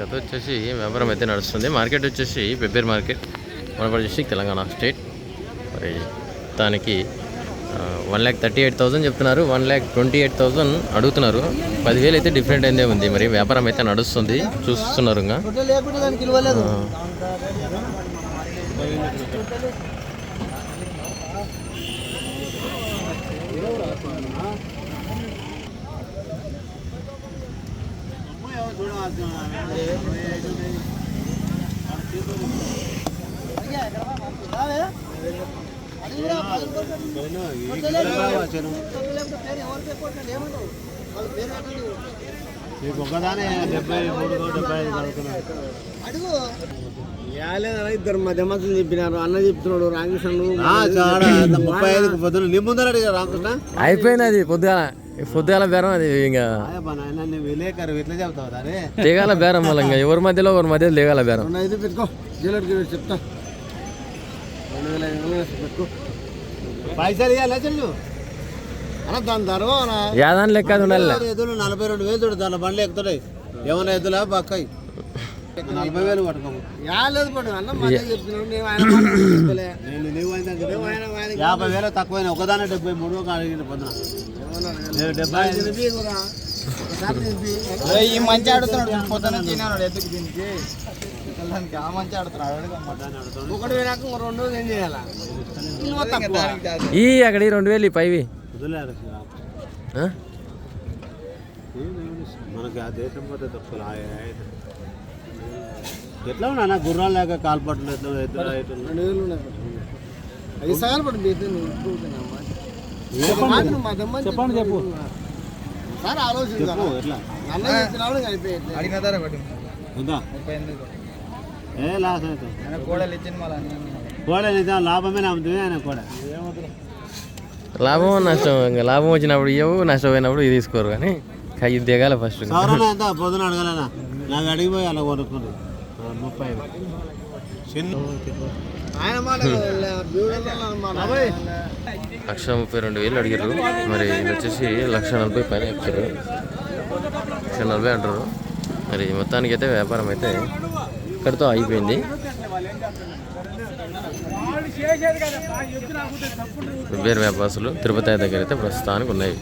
జత వచ్చేసి వ్యాపారం అయితే నడుస్తుంది. మార్కెట్ వచ్చేసి Pebbair market Wanaparthy district Telangana state. మరి దానికి one lakh thirty eight thousand చెప్తున్నారు. One lakh twenty eight thousand అడుగుతున్నారు. పదివేలు అయితే డిఫరెంట్ అయిందే ఉంది. మరి వ్యాపారం అయితే నడుస్తుంది. చూస్తున్నారు ఇంకా. మీకు ఒకదానే డెబ్బై మూడు డెబ్బై ఐదు అడుగు ఇద్దరు మధ్య మధ్యలో చెప్పినారు అన్న చెప్తున్నాడు రామకృష్ణుడు చాడ ముప్పై ఐదుకు పొద్దున నీ ముందర అడిగా రామకృష్ణ? అయిపోయింది అది పొద్దుగాల బేరం అది ఇంకా దిగాల బేరం మళ్ళీ ఇంకా ఎవరి మధ్యలో ఎవరి మధ్యలో దిగాల బేరం. చెప్తా. పైసలు ఇవ్వాలి చెల్లు అన్న దాని తర్వాత యాదాని లెక్క ఎదురు నలభై రెండు వేలు చూడు దాని బండ్లు ఎక్కుతాయి ఏమైనా ఎద్దులా? బక్కాయి. నలభై వేలు పట్టుకోము. యాలేదు పడు అన్న మధ్య చెప్తున్నాడు నేను ఆయన మాట చెప్పలే. నేను నీవు అయినా నువ్వు ఆయన ఆయనకి యాభై వేలు తక్కువైన ఒకదానే డెబ్బై మూడు అడిగిన ఈ మంచి ఆడుతున్నాడు పొద్దున తిన్నాడు ఎత్తుకు దీనికి? పిల్లలకి ఆ మంచి ఆడుతున్నాడు ఒకటి రెండు ఏం చేయాలా. ఈ అక్కడ ఈ రెండు వేలు ఈ పైవి. వదిలేరు ఆ? మనకి ఆ దేశం పోతే తక్కువ ఎట్లా ఉన్నా గుర్రాలు లేక కాల్పట్లు ఎట్లా ఎట్లా. ఐదు సగాలు పడి మీరు నువ్వు చెప్పండి. చెప్పు. సార్ నిజం లాభమే నమ్ముతుంది ఆయన కూడా. లాభం నష్టం ఇంకా లాభం వచ్చినప్పుడు ఇవ్వవు నష్టం పోయినప్పుడు ఇది తీసుకోరు కానీ ఇది దిగాల ఫస్ట్ పొద్దున అడగలేనా నాకు అడిగిపోయి అలా కొనుక్కుంది. ఆ, ముప్పై లక్ష ముప్పై రెండు వేలు అడిగారు. మరి ఇది వచ్చేసి లక్ష నలభై పైన చెప్తారు లక్ష నలభై అంటారు. మరి మొత్తానికి అయితే వ్యాపారం అయితే ఇక్కడితో అయిపోయింది వేరు వ్యాపారస్తులు తిరుపతి దగ్గర అయితే ప్రస్తుతానికి ఉన్నాయి.